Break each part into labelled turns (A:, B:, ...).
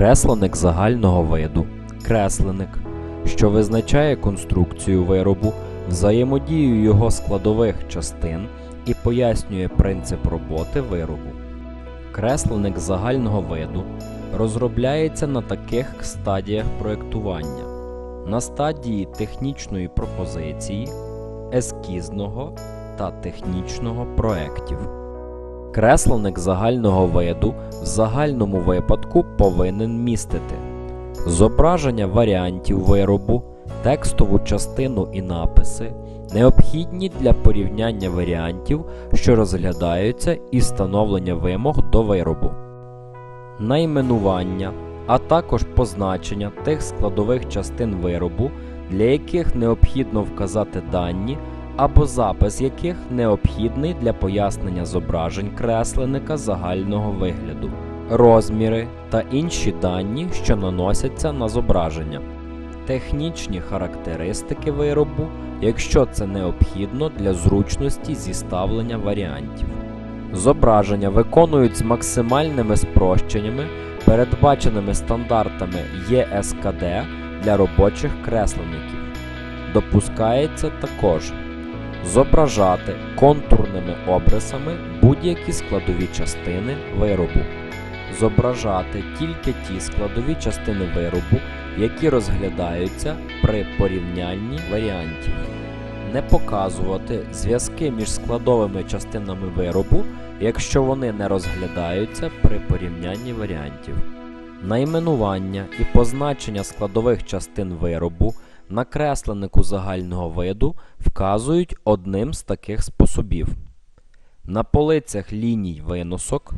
A: Кресленик загального виду. Кресленик, що визначає конструкцію виробу, взаємодію його складових частин і пояснює принцип роботи виробу. Кресленик загального виду розробляється на таких стадіях проєктування: на стадії технічної пропозиції, ескізного та технічного проєктів. Кресленик загального виду в загальному випадку повинен містити зображення варіантів виробу, текстову частину і написи, необхідні для порівняння варіантів, що розглядаються, і встановлення вимог до виробу, найменування, а також позначення тих складових частин виробу, для яких необхідно вказати дані або запис яких необхідний для пояснення зображень кресленика загального вигляду, розміри та інші дані, що наносяться на зображення, технічні характеристики виробу, якщо це необхідно для зручності зіставлення варіантів. Зображення виконують з максимальними спрощеннями, передбаченими стандартами ЄСКД для робочих кресленників. Допускається також зображати контурними обрисами будь-які складові частини виробу, зображати тільки ті складові частини виробу, які розглядаються при порівнянні варіантів, не показувати зв'язки між складовими частинами виробу, якщо вони не розглядаються при порівнянні варіантів. Найменування і позначення складових частин виробу на кресленику загального виду вказують одним з таких способів: на полицях ліній виносок,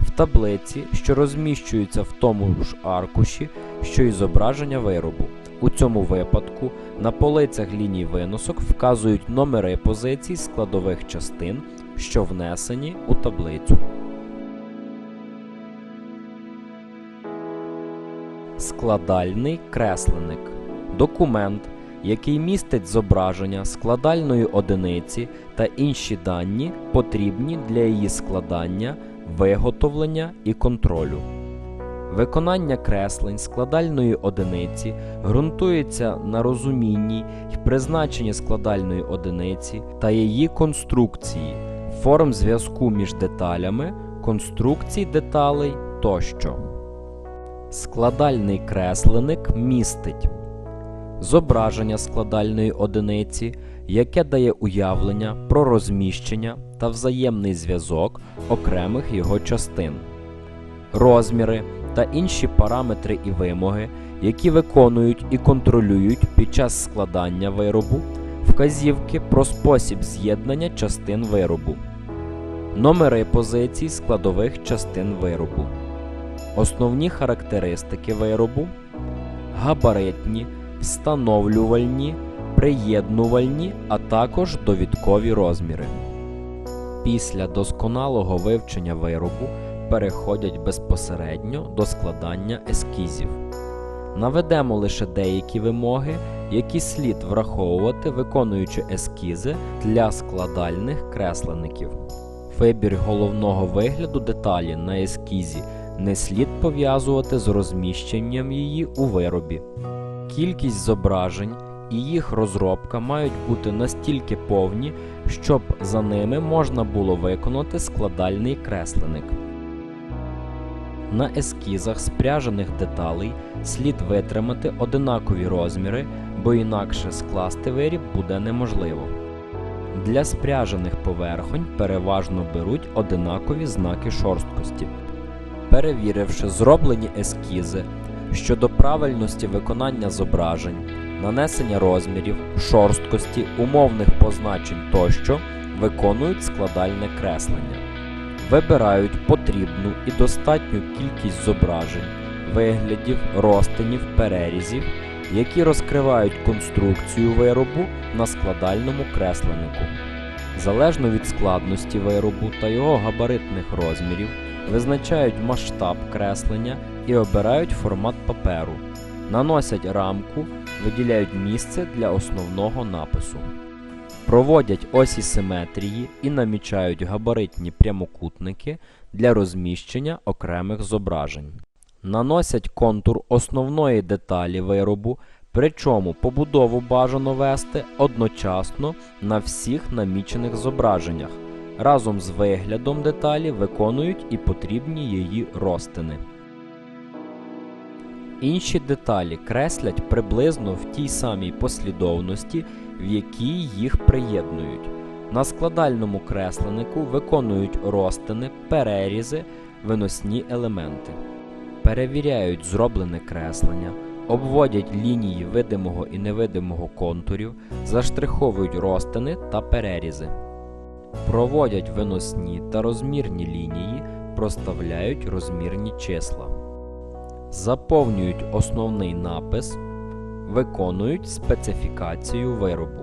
A: в таблиці, що розміщуються в тому ж аркуші, що і зображення виробу. У цьому випадку на полицях ліній виносок вказують номери позицій складових частин, що внесені у таблицю. Складальний кресленик документ, який містить зображення складальної одиниці та інші дані, потрібні для її складання, виготовлення і контролю. Виконання креслень складальної одиниці ґрунтується на розумінні й призначенні складальної одиниці та її конструкції, форм зв'язку між деталями, конструкцій деталей тощо. Складальний кресленик містить зображення складальної одиниці, яке дає уявлення про розміщення та взаємний зв'язок окремих його частин, розміри та інші параметри і вимоги, які виконують і контролюють під час складання виробу, вказівки про спосіб з'єднання частин виробу, номери позицій складових частин виробу, основні характеристики виробу, габаритні встановлювальні, приєднувальні, а також довідкові розміри. Після досконалого вивчення виробу переходять безпосередньо до складання ескізів. Наведемо лише деякі вимоги, які слід враховувати, виконуючи ескізи для складальних креслеників. Вибір головного вигляду деталі на ескізі не слід пов'язувати з розміщенням її у виробі. Кількість зображень і їх розробка мають бути настільки повні, щоб за ними можна було виконати складальний кресленик. На ескізах спряжених деталей слід витримати одинакові розміри, бо інакше скласти виріб буде неможливо. Для спряжених поверхонь переважно беруть одинакові знаки шорсткості. Перевіривши зроблені ескізи, щодо правильності виконання зображень, нанесення розмірів, шорсткості, умовних позначень тощо виконують складальне креслення, вибирають потрібну і достатню кількість зображень, виглядів, розтинів, перерізів, які розкривають конструкцію виробу на складальному кресленику. Залежно від складності виробу та його габаритних розмірів, визначають масштаб креслення і обирають формат паперу, наносять рамку, виділяють місце для основного напису, проводять осі симетрії і намічають габаритні прямокутники для розміщення окремих зображень. Наносять контур основної деталі виробу, причому побудову бажано вести одночасно на всіх намічених зображеннях. Разом з виглядом деталі виконують і потрібні її розтини. Інші деталі креслять приблизно в тій самій послідовності, в якій їх приєднують. На складальному кресленнику виконують розтини, перерізи, виносні елементи. Перевіряють зроблене креслення, обводять лінії видимого і невидимого контурів, заштриховують розтини та перерізи. Проводять виносні та розмірні лінії, проставляють розмірні числа. Заповнюють основний напис, виконують специфікацію виробу,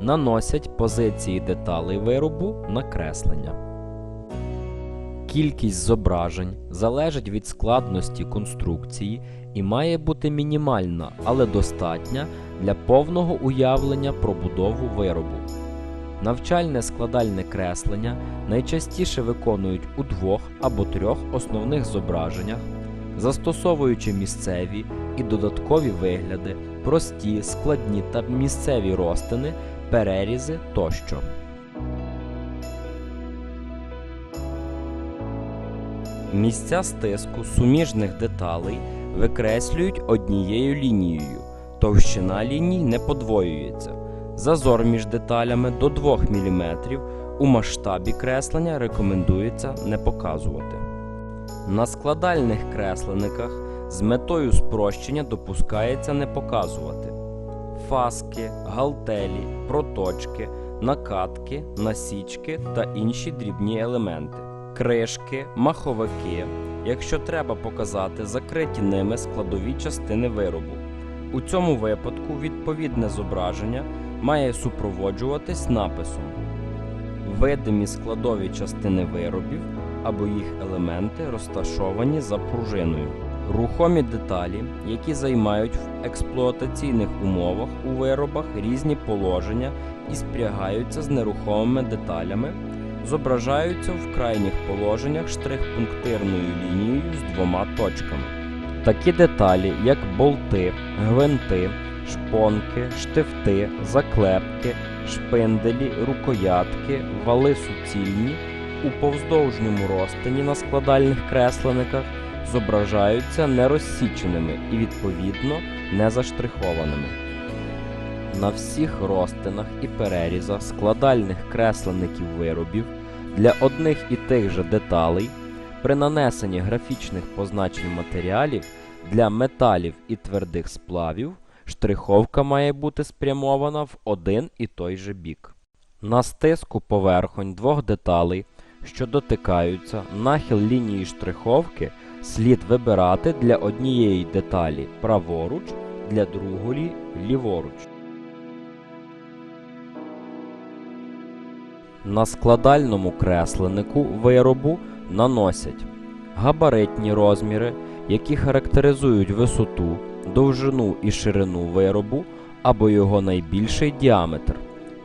A: наносять позиції деталей виробу на креслення. Кількість зображень залежить від складності конструкції і має бути мінімальна, але достатня для повного уявлення про будову виробу. Навчальне складальне креслення найчастіше виконують у двох або трьох основних зображеннях, застосовуючи місцеві і додаткові вигляди, прості, складні та місцеві розтини, перерізи тощо. Місця стиску суміжних деталей викреслюють однією лінією, товщина ліній не подвоюється. Зазор між деталями до 2 мм у масштабі креслення рекомендується не показувати. На складальних кресленниках з метою спрощення допускається не показувати фаски, галтелі, проточки, накатки, насічки та інші дрібні елементи, кришки, маховики, якщо треба показати закриті ними складові частини виробу. У цьому випадку відповідне зображення має супроводжуватись написом Видимі складові частини виробів або їх елементи розташовані за пружиною. Рухомі деталі, які займають в експлуатаційних умовах у виробах різні положення і спрягаються з нерухомими деталями, зображаються в крайніх положеннях штрих-пунктирною лінією з двома точками. Такі деталі, як болти, гвинти, шпонки, штифти, заклепки, шпинделі, рукоятки, вали суцільні, у повздовжньому розтині на складальних кресленниках зображаються нерозсіченими і відповідно не заштрихованими. На всіх розтинах і перерізах складальних кресленників виробів для одних і тих же деталей при нанесенні графічних позначень матеріалів для металів і твердих сплавів штриховка має бути спрямована в один і той же бік. На стиску поверхонь двох деталей, що дотикаються, нахил лінії штриховки слід вибирати для однієї деталі праворуч, для другої ліворуч. На складальному кресленнику виробу наносять габаритні розміри, які характеризують висоту, довжину і ширину виробу або його найбільший діаметр.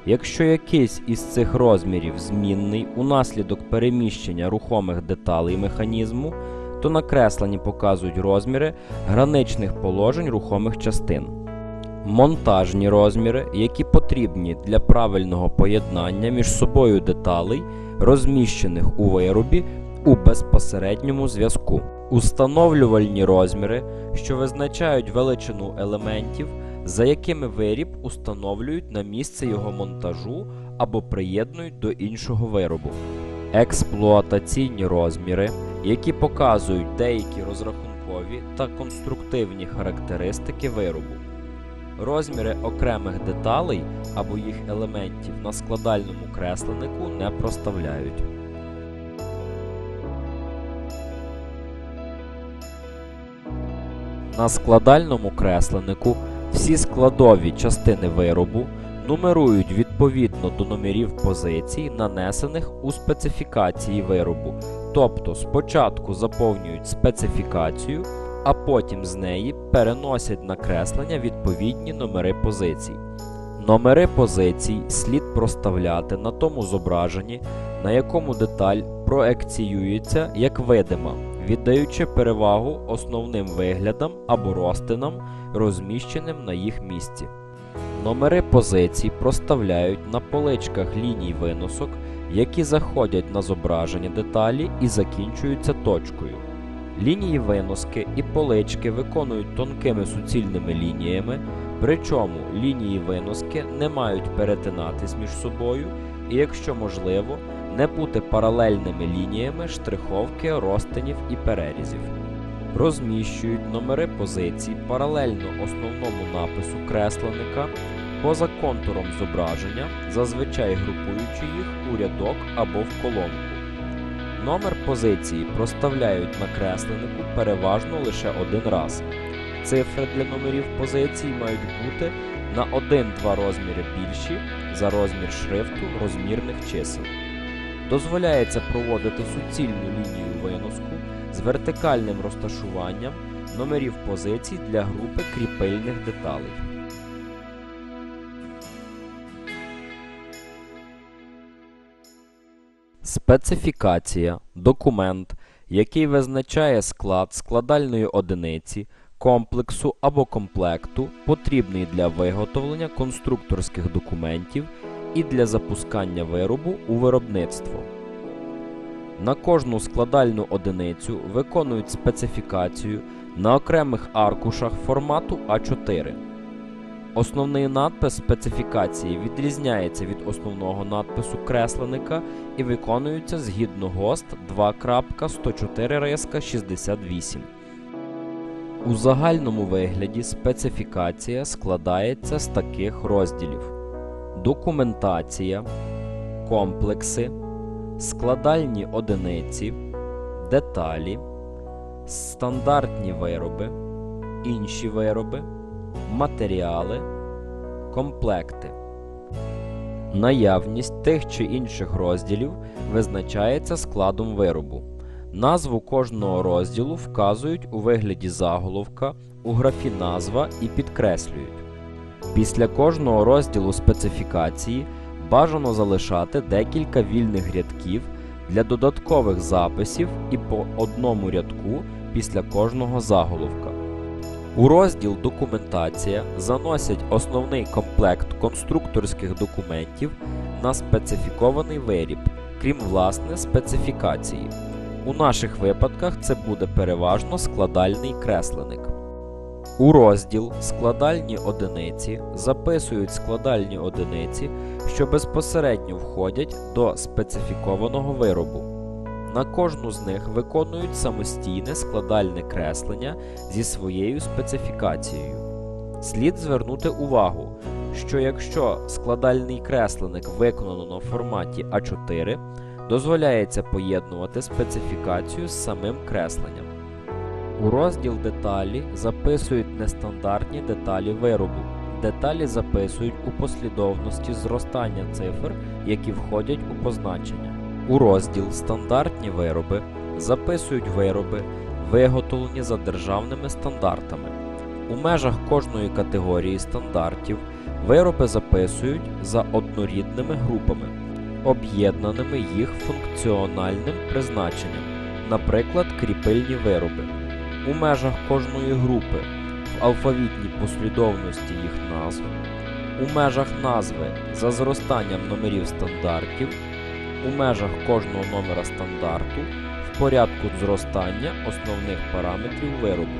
A: Якщо якийсь із цих розмірів змінний унаслідок переміщення рухомих деталей механізму, то на кресленні показують розміри граничних положень рухомих частин. Монтажні розміри, які потрібні для правильного поєднання між собою деталей, розміщених у виробі у безпосередньому зв'язку. Установлювальні розміри, що визначають величину елементів, за якими виріб установлюють на місце його монтажу або приєднують до іншого виробу. Експлуатаційні розміри, які показують деякі розрахункові та конструктивні характеристики виробу. Розміри окремих деталей або їх елементів на складальному кресленнику не проставляють. На складальному кресленнику всі складові частини виробу нумерують відповідно до номерів позицій, нанесених у специфікації виробу. Тобто спочатку заповнюють специфікацію, а потім з неї переносять на креслення відповідні номери позицій. Номери позицій слід проставляти на тому зображенні, на якому деталь проекціюється як видима віддаючи перевагу основним виглядам або розтинам, розміщеним на їх місці. Номери позицій проставляють на поличках ліній виносок, які заходять на зображення деталі і закінчуються точкою. Лінії виноски і полички виконують тонкими суцільними лініями, причому лінії виноски не мають перетинатись між собою і, якщо можливо, не бути паралельними лініями штриховки, розтинів і перерізів. Розміщують номери позицій паралельно основному напису кресленника поза контуром зображення, зазвичай групуючи їх у рядок або в колонку. Номер позиції проставляють на кресленнику переважно лише один раз. Цифри для номерів позицій мають бути на 1-2 розміри більші за розмір шрифту розмірних чисел. Дозволяється проводити суцільну лінію виноску з вертикальним розташуванням номерів позицій для групи кріпильних деталей. Специфікація документ, який визначає склад складальної одиниці, комплексу або комплекту, потрібний для виготовлення конструкторських документів і для запускання виробу у виробництво. На кожну складальну одиницю виконують специфікацію на окремих аркушах формату А4. Основний надпис специфікації відрізняється від основного надпису кресленика і виконується згідно ГОСТ 2.104 68. У загальному вигляді специфікація складається з таких розділів: документація, комплекси, складальні одиниці, деталі, стандартні вироби, інші вироби, матеріали, комплекти. Наявність тих чи інших розділів визначається складом виробу. Назву кожного розділу вказують у вигляді заголовка, у графі назва і підкреслюють. Після кожного розділу специфікації бажано залишати декілька вільних рядків для додаткових записів і по одному рядку після кожного заголовка. У розділ Документація заносять основний комплект конструкторських документів на специфікований виріб, крім власне специфікації. У наших випадках це буде переважно складальний кресленик. У розділ Складальні одиниці записують складальні одиниці, що безпосередньо входять до специфікованого виробу. На кожну з них виконують самостійне складальне креслення зі своєю специфікацією. Слід звернути увагу, що якщо складальний кресленик виконано на форматі А4, дозволяється поєднувати специфікацію з самим кресленням. У розділ деталі записують нестандартні деталі виробу. Деталі записують у послідовності зростання цифр, які входять у позначення. У розділ Стандартні вироби записують вироби, виготовлені за державними стандартами. У межах кожної категорії стандартів вироби записують за однорідними групами, об'єднаними їх функціональним призначенням, наприклад, кріпильні вироби. У межах кожної групи в алфавітній послідовності їх назв, у межах назви за зростанням номерів стандартів, у межах кожного номера стандарту в порядку зростання основних параметрів виробу.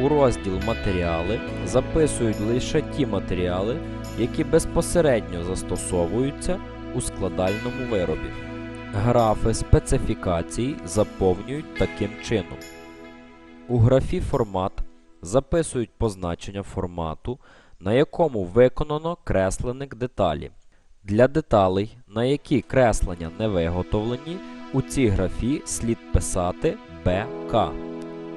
A: У розділ Матеріали записують лише ті матеріали, які безпосередньо застосовуються у складальному виробі. Графи специфікацій заповнюють таким чином. У графі Формат записують позначення формату, на якому виконано кресленик деталі. Для деталей, на які креслення не виготовлені, у цій графі слід писати БК.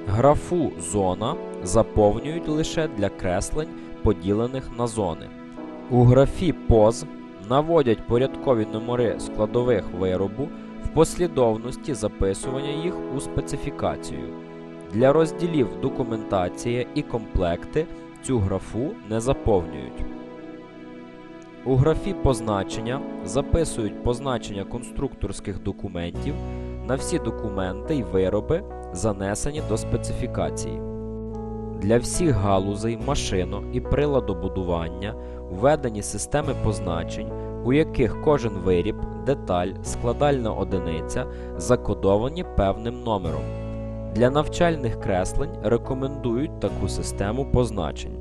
A: Графу Зона заповнюють лише для креслень, поділених на зони. У графі Поз наводять порядкові номери складових виробу в послідовності записування їх у специфікацію. Для розділів документація і комплекти цю графу не заповнюють. У графі позначення записують позначення конструкторських документів, на всі документи й вироби, занесені до специфікації. Для всіх галузей машино і приладобудування введені системи позначень, у яких кожен виріб, деталь, складальна одиниця закодовані певним номером. Для навчальних креслень рекомендують таку систему позначень.